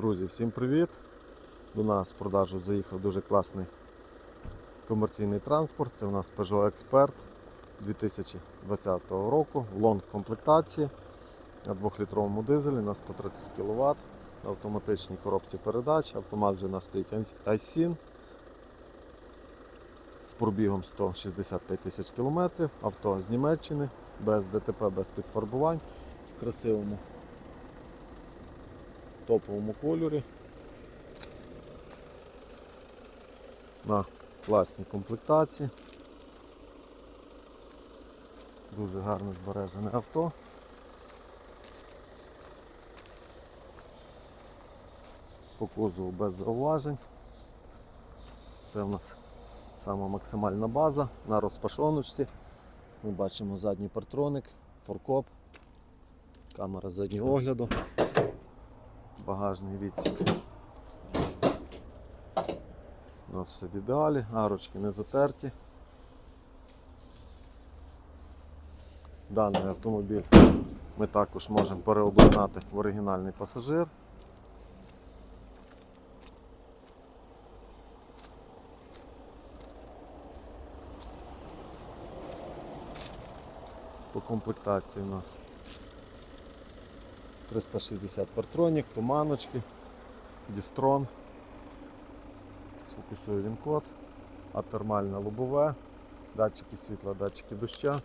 Друзі, всім привіт! До нас в продажу заїхав дуже класний комерційний транспорт. Це у нас Peugeot Expert 2020 року лонг комплектації на 2-літровому дизелі на 130 кВт, на автоматичній коробці передач. Автомат вже у нас стоїть iSIN з пробігом 165 тисяч кілометрів. Авто з Німеччини, без ДТП, без підфарбувань, в красивому топовому кольорі. На класній комплектації. Дуже гарно збережене авто. По кузову без зауважень. Це у нас сама максимальна база на розпашоночці. Ми бачимо задній партроник, форкоп, камера заднього огляду багажний відсік. У нас все в ідеалі, арочки не затерті. Даний автомобіль ми також можемо переобладнати в оригінальний пасажир. По комплектації у нас 360 партронік, туманочки, дістрон, сфокусує він код, атермальне лобове, датчики світла, датчики доща.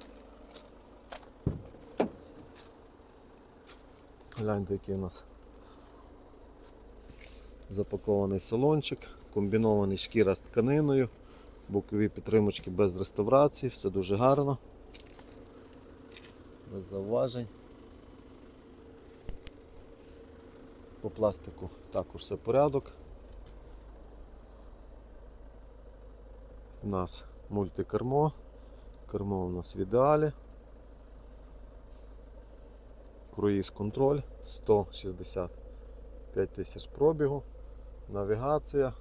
Гляньте, який у нас запакований салончик, комбінований шкіра з тканиною, бокові підтримочки без реставрації, все дуже гарно, без зауважень. По пластику також все порядок. У нас мультикермо, кермо у нас в ідеалі. Круїз контроль 165 тисяч пробігу, навігація,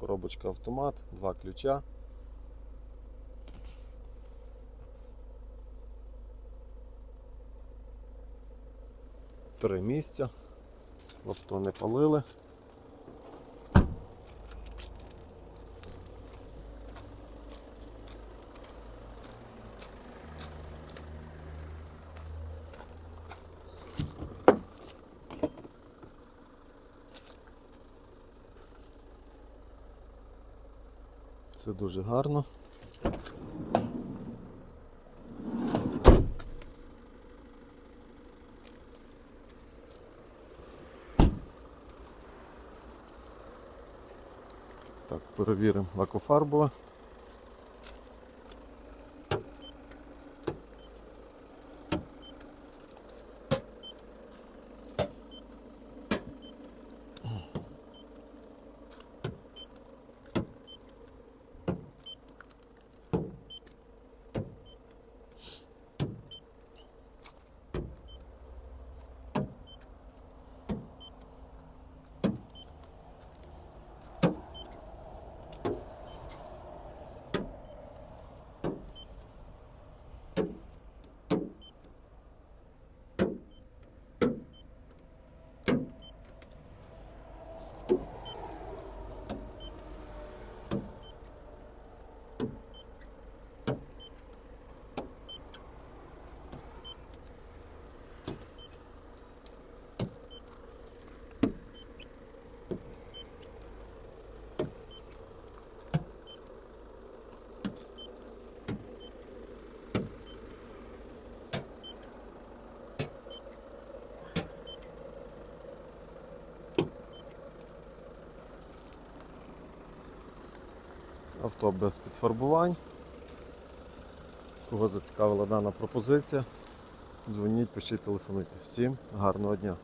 коробочка автомат, два ключа. Три місця. В авто не палили. Все дуже гарно. Так, перевіримо лакофарбове. Авто без підфарбувань. Кого зацікавила дана пропозиція, дзвоніть, пишіть, телефонуйте. Всім гарного дня!